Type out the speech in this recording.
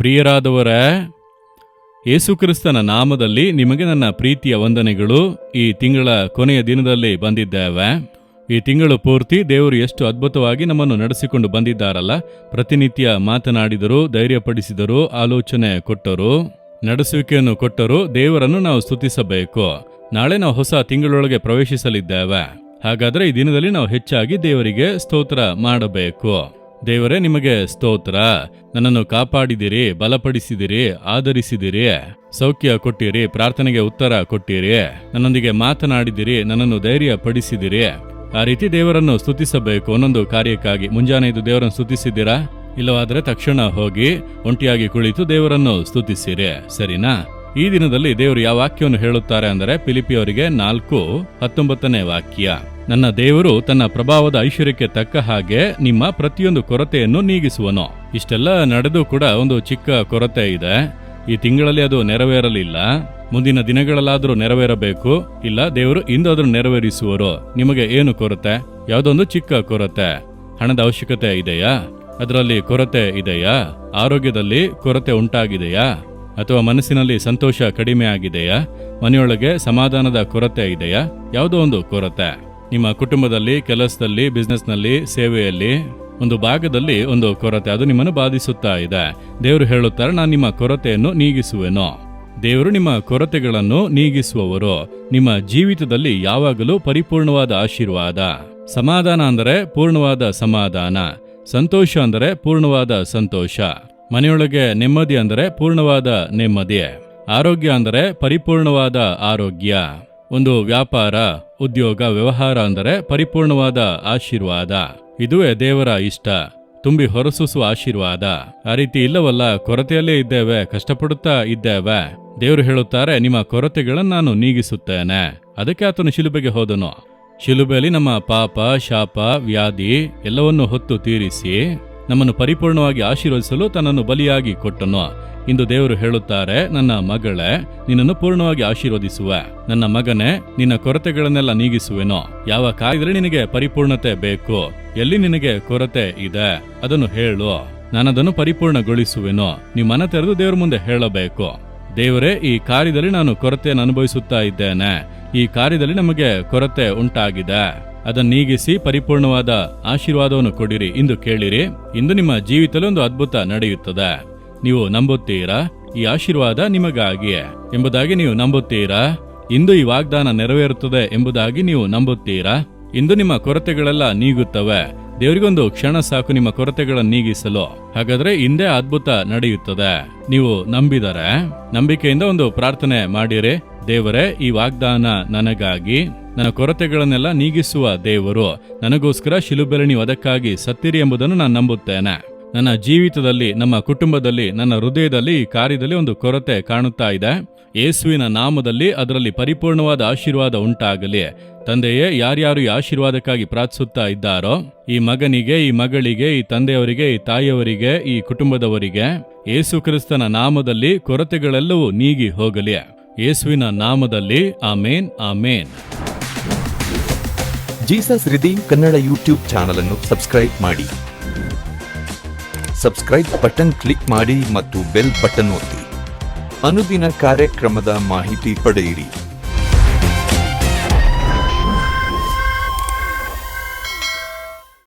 ಪ್ರಿಯರಾದವರೇ ಯೇಸುಕ್ರಿಸ್ತನ ನಾಮದಲ್ಲಿ ನಿಮಗೆ ನನ್ನ ಪ್ರೀತಿಯ ವಂದನೆಗಳು. ಈ ತಿಂಗಳ ಕೊನೆಯ ದಿನದಲ್ಲಿ ಬಂದಿದ್ದೇವೆ. ಈ ತಿಂಗಳು ಪೂರ್ತಿ ದೇವರು ಎಷ್ಟು ಅದ್ಭುತವಾಗಿ ನಮ್ಮನ್ನು ನಡೆಸಿಕೊಂಡು ಬಂದಿದ್ದಾರಲ್ಲ, ಪ್ರತಿನಿತ್ಯ ಮಾತನಾಡಿದರು, ಧೈರ್ಯಪಡಿಸಿದರು, ಆಲೋಚನೆ ಕೊಟ್ಟರು, ನಡೆಸುವಿಕೆಯನ್ನು ಕೊಟ್ಟರು, ದೇವರನ್ನು ನಾವು ಸ್ತುತಿಸಬೇಕು. ನಾಳೆ ನಾವು ಹೊಸ ತಿಂಗಳೊಳಗೆ ಪ್ರವೇಶಿಸಲಿದ್ದೇವೆ. ಹಾಗಾದ್ರೆ ಈ ದಿನದಲ್ಲಿ ನಾವು ಹೆಚ್ಚಾಗಿ ದೇವರಿಗೆ ಸ್ತೋತ್ರ ಮಾಡಬೇಕು. ದೇವರೇ, ನಿಮಗೆ ಸ್ತೋತ್ರ. ನನ್ನನ್ನು ಕಾಪಾಡಿದಿರಿ, ಬಲಪಡಿಸಿದಿರಿ, ಆಧರಿಸಿದಿರಿ. ಸೌಖ್ಯ ಕೊಟ್ಟಿರಿ, ಪ್ರಾರ್ಥನೆಗೆ ಉತ್ತರ ಕೊಟ್ಟಿರಿ. ನನ್ನೊಂದಿಗೆ ಮಾತನಾಡಿದಿರಿ, ನನ್ನನ್ನು ಧೈರ್ಯ ಪಡಿಸಿದಿರಿ ಆ ರೀತಿ ದೇವರನ್ನು ಸ್ತುತಿಸಬೇಕು. ಒಂದೊಂದು ಕಾರ್ಯಕ್ಕಾಗಿ ಮುಂಜಾನೆ ಇದು ದೇವರನ್ನು ಸ್ತುತಿಸಿದ್ದೀರಾ? ಇಲ್ಲವಾದರೆ ತಕ್ಷಣ ಹೋಗಿ ಒಂಟಿಯಾಗಿ ಕುಳಿತು ದೇವರನ್ನು ಸ್ತುತಿಸಿರಿ. ಸರಿನಾ? ಈ ದಿನದಲ್ಲಿ ದೇವರು ಯಾವ ವಾಕ್ಯವನ್ನು ಹೇಳುತ್ತಾರೆ ಅಂದರೆ ಫಿಲಿಪಿಯವರಿಗೆ ನಾಲ್ಕು ಹತ್ತೊಂಬತ್ತನೇ ವಾಕ್ಯ. ನನ್ನ ದೇವರು ತನ್ನ ಪ್ರಭಾವದ ಐಶ್ವರ್ಯಕ್ಕೆ ತಕ್ಕ ಹಾಗೆ ನಿಮ್ಮ ಪ್ರತಿಯೊಂದು ಕೊರತೆಯನ್ನು ನೀಗಿಸುವನು. ಇಷ್ಟೆಲ್ಲ ನಡೆದು ಕೂಡ ಒಂದು ಚಿಕ್ಕ ಕೊರತೆ ಇದೆ. ಈ ತಿಂಗಳಲ್ಲಿ ಅದು ನೆರವೇರಲಿಲ್ಲ. ಮುಂದಿನ ದಿನಗಳಲ್ಲಾದರೂ ನೆರವೇರಬೇಕು. ಇಲ್ಲ, ದೇವರು ಇಂದಾದರೂ ನೆರವೇರಿಸುವರು. ನಿಮಗೆ ಏನು ಕೊರತೆ? ಯಾವುದೊಂದು ಚಿಕ್ಕ ಕೊರತೆ. ಹಣದ ಅವಶ್ಯಕತೆ ಇದೆಯಾ? ಅದರಲ್ಲಿ ಕೊರತೆ ಇದೆಯಾ? ಆರೋಗ್ಯದಲ್ಲಿ ಕೊರತೆ ಉಂಟಾಗಿದೆಯಾ? ಅಥವಾ ಮನಸ್ಸಿನಲ್ಲಿ ಸಂತೋಷ ಕಡಿಮೆ ಆಗಿದೆಯಾ? ಮನೆಯೊಳಗೆ ಸಮಾಧಾನದ ಕೊರತೆ ಇದೆಯಾ? ಯಾವುದೋ ಒಂದು ಕೊರತೆ. ನಿಮ್ಮ ಕುಟುಂಬದಲ್ಲಿ, ಕೆಲಸದಲ್ಲಿ ಬಿಸ್ನೆಸ್ನಲ್ಲಿ ಸೇವೆಯಲ್ಲಿ ಒಂದು ಭಾಗದಲ್ಲಿ ಒಂದು ಕೊರತೆ. ಅದು ನಿಮ್ಮನ್ನು ಬಾಧಿಸುತ್ತಾ ಇದೆ. ದೇವರು ಹೇಳುತ್ತಾರೆ, ನಾನು ನಿಮ್ಮ ಕೊರತೆಯನ್ನು ನೀಗಿಸುವೆನು. ದೇವರು ನಿಮ್ಮ ಕೊರತೆಗಳನ್ನು ನೀಗಿಸುವವರು. ನಿಮ್ಮ ಜೀವಿತದಲ್ಲಿ ಯಾವಾಗಲೂ ಪರಿಪೂರ್ಣವಾದ ಆಶೀರ್ವಾದ. ಸಮಾಧಾನ ಅಂದರೆ ಪೂರ್ಣವಾದ ಸಮಾಧಾನ. ಸಂತೋಷ ಅಂದರೆ ಪೂರ್ಣವಾದ ಸಂತೋಷ. ಮನೆಯೊಳಗೆ ನೆಮ್ಮದಿ ಅಂದರೆ ಪೂರ್ಣವಾದ ನೆಮ್ಮದಿ. ಆರೋಗ್ಯ ಅಂದರೆ ಪರಿಪೂರ್ಣವಾದ ಆರೋಗ್ಯ. ಒಂದು ವ್ಯಾಪಾರ, ಉದ್ಯೋಗ, ವ್ಯವಹಾರ ಅಂದರೆ ಪರಿಪೂರ್ಣವಾದ ಆಶೀರ್ವಾದ. ಇದುವೇ ದೇವರ ಇಷ್ಟ. ತುಂಬಿ ಹೊರಸೂಸುವ ಆಶೀರ್ವಾದ. ಆ ರೀತಿ ಇಲ್ಲವಲ್ಲ, ಕೊರತೆಯಲ್ಲೇ ಇದ್ದೇವೆ, ಕಷ್ಟಪಡುತ್ತಾ ಇದ್ದೇವೆ. ದೇವರು ಹೇಳುತ್ತಾರೆ, ನಿಮ್ಮ ಕೊರತೆಗಳನ್ನು ನಾನು ನೀಗಿಸುತ್ತೇನೆ. ಅದಕ್ಕೆ ಆತನು ಶಿಲುಬೆಗೆ ಹೋದನು. ಶಿಲುಬೆಯಲ್ಲಿ ನಮ್ಮ ಪಾಪ, ಶಾಪ, ವ್ಯಾಧಿ ಎಲ್ಲವನ್ನು ಹೊತ್ತು ತೀರಿಸಿ ನಮ್ಮನ್ನು ಪರಿಪೂರ್ಣವಾಗಿ ಆಶೀರ್ವದಿಸಲು ತನ್ನನ್ನು ಬಲಿಯಾಗಿ ಕೊಟ್ಟನು. ಇಂದು ದೇವರು ಹೇಳುತ್ತಾರೆ, ನನ್ನ ಮಗಳೇ, ನಿನ್ನನ್ನು ಪೂರ್ಣವಾಗಿ ಆಶೀರ್ವದಿಸುವೆ. ನನ್ನ ಮಗನೇ, ನಿನ್ನ ಕೊರತೆಗಳನ್ನೆಲ್ಲ ನೀಗಿಸುವೆನು. ಯಾವ ಕಾಯಿದ್ರೆ ನಿನಗೆ ಪರಿಪೂರ್ಣತೆ ಬೇಕು, ಎಲ್ಲಿ ನಿನಗೆ ಕೊರತೆ ಇದೆ, ಅದನ್ನು ಹೇಳು. ನಾನದನ್ನು ಪರಿಪೂರ್ಣಗೊಳಿಸುವೆನು. ನೀವು ಮನ ತೆರೆದು ದೇವರ ಮುಂದೆ ಹೇಳಬೇಕು. ದೇವರೇ, ಈ ಕಾರ್ಯದಲ್ಲಿ ನಾನು ಕೊರತೆಯನ್ನು ಅನುಭವಿಸುತ್ತಾ ಇದ್ದೇನೆ. ಈ ಕಾರ್ಯದಲ್ಲಿ ನಮಗೆ ಕೊರತೆ ಉಂಟಾಗಿದೆ. ಅದನ್ನು ನೀಗಿಸಿ ಪರಿಪೂರ್ಣವಾದ ಆಶೀರ್ವಾದವನ್ನು ಕೊಡಿರಿ ಇಂದು ಕೇಳಿರಿ. ಇಂದು ನಿಮ್ಮ ಜೀವಿತದಲ್ಲಿ ಒಂದು ಅದ್ಭುತ ನಡೆಯುತ್ತದೆ. ನೀವು ನಂಬುತ್ತೀರಾ? ಈ ಆಶೀರ್ವಾದ ನಿಮಗಾಗಿಯೇ. ಎಂಬುದಾಗಿ ನೀವು ನಂಬುತ್ತೀರಾ? ಇಂದು ಈ ವಾಗ್ದಾನ ನೆರವೇರುತ್ತದೆ ಎಂಬುದಾಗಿ ನೀವು ನಂಬುತ್ತೀರಾ? ಇಂದು ನಿಮ್ಮ ಕೊರತೆಗಳೆಲ್ಲ ನೀಗುತ್ತವೆ. ದೇವರಿಗೊಂದು ಕ್ಷಣ ಸಾಕು ನಿಮ್ಮ ಕೊರತೆಗಳನ್ನು ನೀಗಿಸಲು. ಹಾಗಾದ್ರೆ ಹಿಂದೆ ಅದ್ಭುತ ನಡೆಯುತ್ತದೆ. ನೀವು ನಂಬಿದರೆ, ನಂಬಿಕೆಯಿಂದ ಒಂದು ಪ್ರಾರ್ಥನೆ ಮಾಡಿರಿ. ದೇವರೇ, ಈ ವಾಗ್ದಾನ ನನಗಾಗಿ. ನನ್ನ ಕೊರತೆಗಳನ್ನೆಲ್ಲ ನೀಗಿಸುವ ದೇವರು, ನನಗೋಸ್ಕರ ಶಿಲುಬೆಲೆ ನೀವು ಅದಕ್ಕಾಗಿ ಸತ್ತಿರಿ ಎಂಬುದನ್ನು ನಾನು ನಂಬುತ್ತೇನೆ. ನನ್ನ ಜೀವಿತದಲ್ಲಿ, ನಮ್ಮ ಕುಟುಂಬದಲ್ಲಿ, ನನ್ನ ಹೃದಯದಲ್ಲಿ ಕಾರ್ಯದಲ್ಲಿ ಒಂದು ಕೊರತೆ ಕಾಣುತ್ತಾ ಇದೆ. ಯೇಸುವಿನ ನಾಮದಲ್ಲಿ ಅದರಲ್ಲಿ ಪರಿಪೂರ್ಣವಾದ ಆಶೀರ್ವಾದ ಉಂಟಾಗಲಿ. ತಂದೆಯೇ, ಯಾರ್ಯಾರು ಈ ಆಶೀರ್ವಾದಕ್ಕಾಗಿ ಪ್ರಾರ್ಥಿಸುತ್ತಾ ಇದ್ದಾರೋ, ಈ ಮಗನಿಗೆ, ಈ ಮಗಳಿಗೆ, ಈ ತಂದೆಯವರಿಗೆ, ಈ ತಾಯಿಯವರಿಗೆ, ಈ ಕುಟುಂಬದವರಿಗೆ, ಯೇಸು ಕ್ರಿಸ್ತನ ನಾಮದಲ್ಲಿ ಕೊರತೆಗಳೆಲ್ಲವೂ ನೀಗಿ ಹೋಗಲಿ. ಯೇಸುವಿನ ನಾಮದಲ್ಲಿ amen amen. Jesus redeem Kannada YouTube channel ಅನ್ನು ಸಬ್ಸ್ಕ್ರೈಬ್ ಮಾಡಿ. ಸಬ್ಸ್ಕ್ರೈಬ್ ಬಟನ್ ಕ್ಲಿಕ್ ಮಾಡಿ ಮತ್ತು ಬೆಲ್ ಬಟನ್ ಒತ್ತಿ. ಅನುದಿನ ಕಾರ್ಯಕ್ರಮದ ಮಾಹಿತಿ ಪಡೆಯಿರಿ.